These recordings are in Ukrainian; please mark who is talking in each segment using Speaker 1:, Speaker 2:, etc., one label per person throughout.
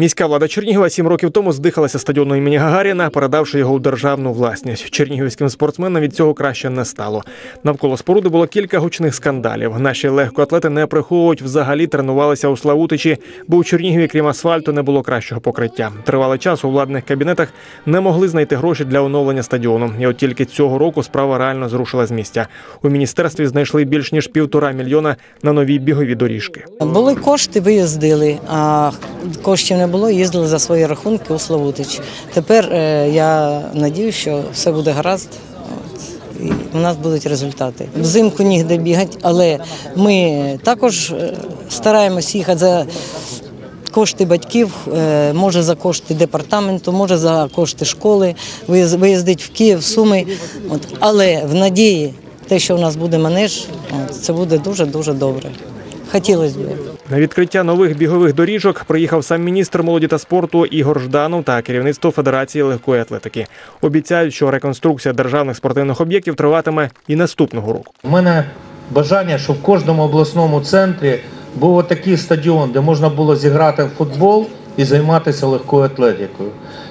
Speaker 1: Міська влада Чернігова сім років тому здихалася стадіону імені Гагаріна, передавши його у державну власність. Чернігівським спортсменам від цього краще не стало. Навколо споруди було кілька гучних скандалів. Наші легкоатлети не приховують, взагалі тренувалися у Славутичі, бо у Чернігові, крім асфальту, не було кращого покриття. Тривалий час у владних кабінетах не могли знайти гроші для оновлення стадіону. І от тільки цього року справа реально зрушила з місця. У міністерстві знайшли більш ніж півтора мільйона на нові бігові доріжки.
Speaker 2: Були кошти, виїздили, коштів не було, їздили за свої рахунки у Славутич. Тепер е, я надію, що все буде гаразд. І у нас будуть результати. Взимку нігде бігати, але ми також е, стараємось їхати за кошти батьків, е, може за кошти департаменту, може за кошти школи, виїз- виїздить в Київ, в Суми. От, але в надії, те, що у нас буде манеж, це буде дуже-дуже добре. Хотілося б.
Speaker 1: На відкриття нових бігових доріжок приїхав сам міністр молоді та спорту Ігор Жданов та керівництво Федерації легкої атлетики. Обіцяють, що реконструкція державних спортивних об'єктів триватиме і наступного року.
Speaker 3: У мене бажання, щоб в кожному обласному центрі був отакий стадіон, де можна було зіграти в футбол і займатися легкою атлетикою.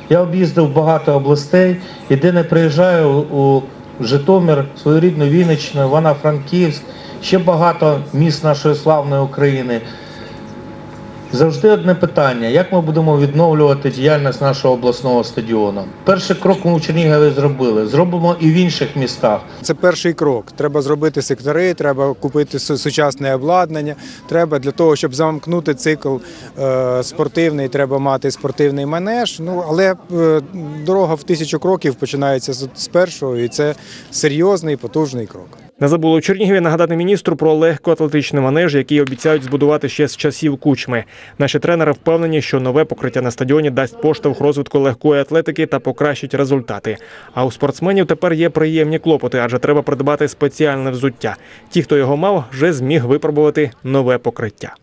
Speaker 3: Я об'їздив багато областей і де не приїжджаю у Житомир, свою рідну Вінниччину, Івано-Франківськ, ще багато міст нашої славної України. Завжди одне питання: як ми будемо відновлювати діяльність нашого обласного стадіону? Перший крок ми у Чернігові зробили. Зробимо і в інших містах.
Speaker 4: Це перший крок. Треба зробити сектори, треба купити сучасне обладнання. Треба для того, щоб замкнути цикл е, спортивний, треба мати спортивний манеж. Ну але е, дорога в тисячу кроків починається з, першого, і це серйозний потужний крок.
Speaker 1: Не забули у Чернігові нагадати міністру про легкоатлетичний манеж, який обіцяють збудувати ще з часів кучми. Наші тренери впевнені, що нове покриття на стадіоні дасть поштовх розвитку легкої атлетики та покращить результати. А у спортсменів тепер є приємні клопоти, адже треба придбати спеціальне взуття. Ті, хто його мав, вже зміг випробувати нове покриття.